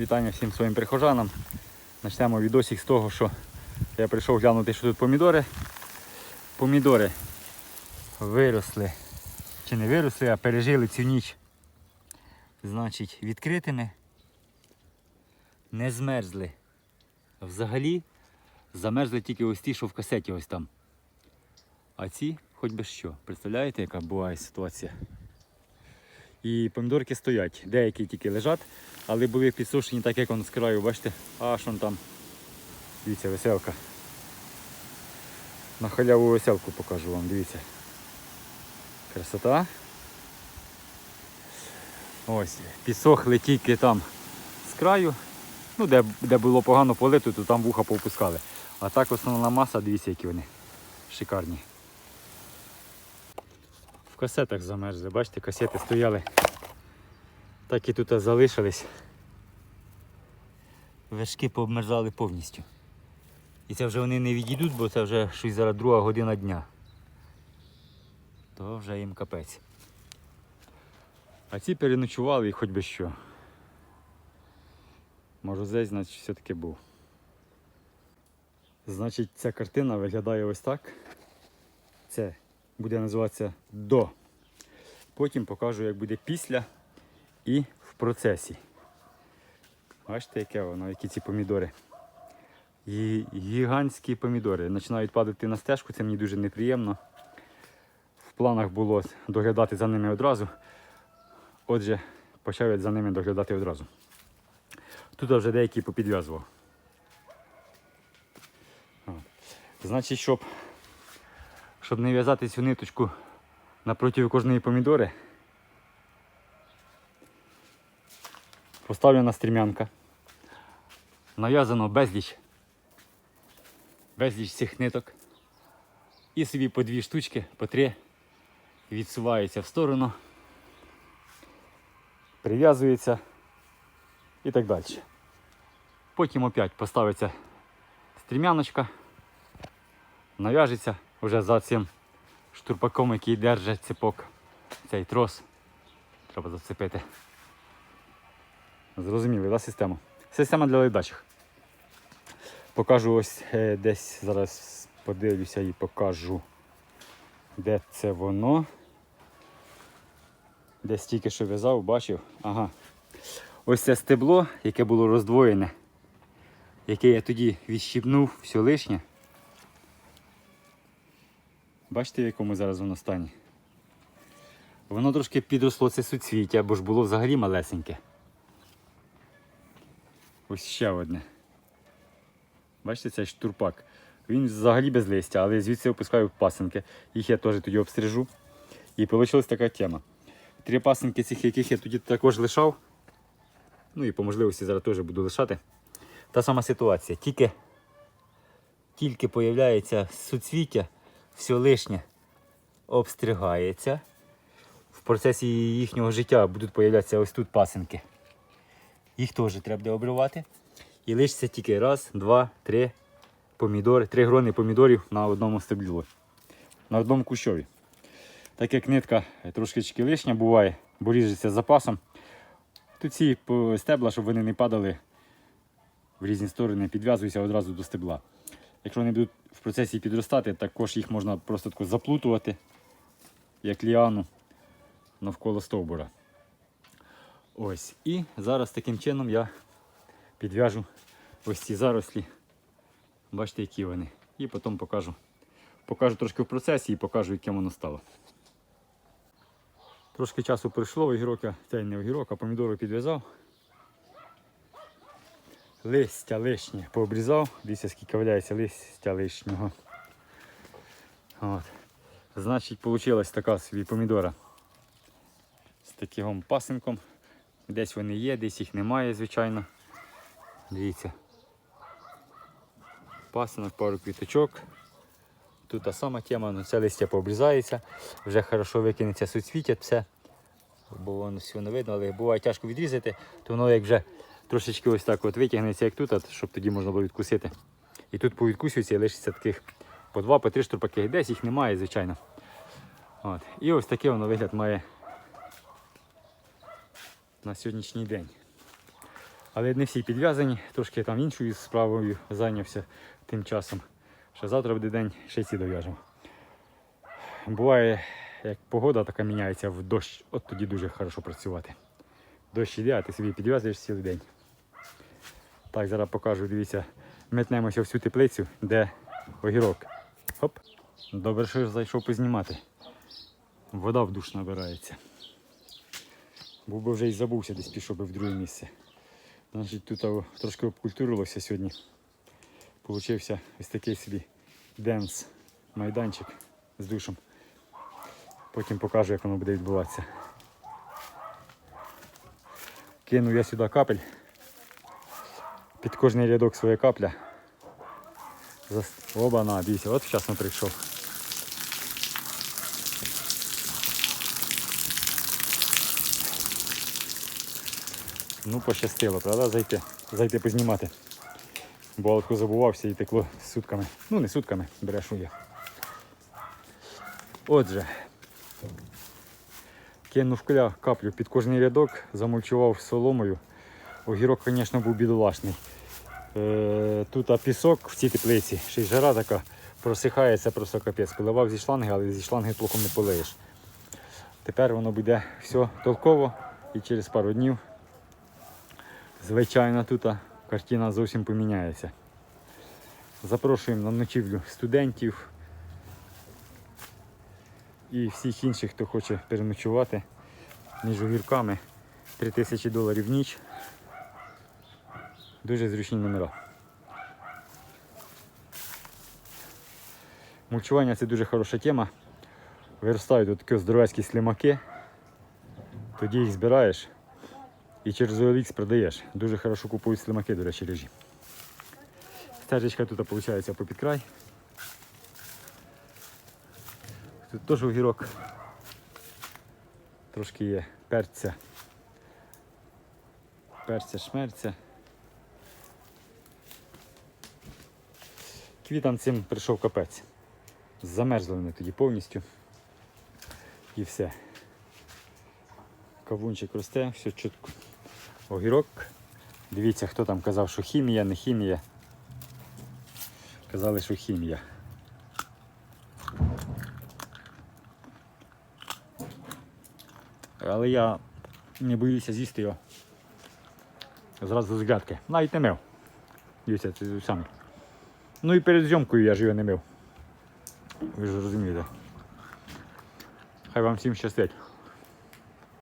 Вітання всім своїм прихожанам. Почнемо відосик з того, що я прийшов глянути, що тут помідори. Помідори виросли, чи не виросли, а пережили цю ніч. Значить, відкритими не змерзли. Взагалі замерзли тільки ось ті, що в касеті ось там. А ці хоч би що. Представляєте, яка буває ситуація? І помідорки стоять. Деякі тільки лежать, але були підсушені так, як воно з краю, бачите, аж он там. Дивіться, веселка. На халяву веселку покажу вам, дивіться. Красота. Ось, підсохли тільки там з краю. Ну, де, де було погано полито, то там вуха повпускали. А так основна маса, дивіться, які вони шикарні. Касетах замерзли, бачите, касети стояли. Так і тут залишились. Вершки пообмерзали повністю. І це вже вони не відійдуть, бо це вже щось зараз друга година дня. То вже їм капець. А ці переночували і хоч би що. Морозець, значить, все-таки був. Значить, ця картина виглядає ось так. Це буде називатися до. Потім покажу, як буде після і в процесі. Бачите, яке воно, які ці помідори. І гігантські помідори. Починають падати на стежку, це мені дуже неприємно. В планах було доглядати за ними одразу. Отже, почав я за ними доглядати одразу. Тут вже деякі попідв'язував. Значить, щоб, щоб не в'язати цю ниточку напроти кожної помідори, поставлена стрімянка. Нав'язано безліч, безліч цих ниток. І собі по дві штучки, по три. Відсуваються в сторону, прив'язується. І так далі. Потім опять поставиться стрімяночка, нав'яжеться вже за цим штурпаком, який держить цепок, цей трос. Треба зацепити. Зрозуміли, да, систему? Система для ледачих. Покажу ось е, десь зараз подивлюся і покажу, де це воно. Десь тільки що в'язав, бачив. Ага. Ось це стебло, яке було роздвоєне, яке я тоді відщипнув все лишнє. Бачите, в якому зараз воно стані? Воно трошки підросло це суцвіття, бо ж було взагалі малесеньке. Ось ще одне. Бачите, цей штурпак. Він взагалі без листя, але звідси опускаю пасинки. Їх я теж тоді обстрижу. І вийшла така тема. Три пасинки цих, яких я тоді також лишав. Ну і по можливості зараз теж буду лишати. Та сама ситуація. Тільки тільки появляється суцвіття, все лишнє обстригається. В процесі їхнього життя будуть появлятися ось тут пасинки. Їх теж треба буде обривати. І лишиться тільки раз, два, три помідори, три грони помідорів на одному стеблі. На одному кущові. Так як нитка трошки лишня буває, бо ріжеться з запасом. Тут ці стебла, щоб вони не падали в різні сторони, підв'язуються одразу до стебла. Якщо вони будуть в процесі підростати, також їх можна просто тако заплутувати, як ліану навколо стовбура. Ось. І зараз таким чином я підв'яжу ось ці зарослі. Бачите, які вони. І потім покажу. Покажу трошки в процесі і покажу, яким воно стало. Трошки часу пройшло, огірок я, цей не огірок, а помідори підв'язав. Листя лишнє пообрізав. Дивіться, скільки валяється листя лишнього. От. Значить, вийшла така собі помідора з таким пасинком. Десь вони є, десь їх немає, звичайно. Дивіться. Пасинок, пару квіточок. Тут та сама тема, ну це листя пообрізається, вже хорошо викинеться суцвіття, все. Бо воно все не видно, але буває тяжко відрізати, то воно як вже трошечки ось так от витягнеться, як тут, щоб тоді можна було відкусити. І тут повідкусюється і лишиться таких по два, по три штурпаки. Десь їх немає, звичайно. От. І ось такий воно вигляд має на сьогоднішній день. Але не всі підв'язані, трошки там іншою справою зайнявся тим часом. Ще завтра буде день, ще ці дов'яжемо. Буває, як погода така міняється в дощ, от тоді дуже хорошо працювати. Дощ іде, а ти собі підв'язуєш цілий день. Так, зараз покажу, дивіться, метнемося в цю теплицю, де огірок. Хоп. Добре, що я зайшов познімати. Вода в душ набирається. Був би вже і забувся, десь пішов би в друге місце. Значить, тут трошки обкультурилося сьогодні. Получився ось такий собі денс майданчик з душем. Потім покажу, як воно буде відбуватися. Кинув я сюди капель. Під кожний рядок своя капля. Оба на, дивіться, от вчасно прийшов. Ну, пощастило, правда, зайти, зайти познімати. Бо забувався і текло сутками. Ну, не сутками, брешу я. Отже, кинув кля каплю під кожний рядок, замульчував соломою. Огірок, звісно, був бідолашний. Е, тут а пісок в цій теплиці, ще й жара така, просихається просто капець. Поливав зі шланги, але зі шланги толком не полиєш. Тепер воно буде все толково і через пару днів, звичайно, тут картина зовсім поміняється. Запрошуємо на ночівлю студентів і всіх інших, хто хоче переночувати між огірками. 3000 доларів в ніч. Дуже зручні номера. Мульчування це дуже хороша тема. Виростають от такі здоровецькі слимаки. Тоді їх збираєш і через OLX продаєш. Дуже хорошо купують слимаки, до речі, режі. Стежечка тут виходить по край. Тут теж огірок. Трошки є перця. Перця, шмерця. Квітам цим прийшов капець. Замерзли вони тоді повністю. І все. Кавунчик росте, все чітко. Огірок. Дивіться, хто там казав, що хімія, не хімія. Казали, що хімія. Але я не боюся з'їсти його. Зразу з грядки. Навіть не мив. Дивіться, це самі. Ну і перед зйомкою я ж його не мив. Ви ж розумієте. Хай вам всім щастить.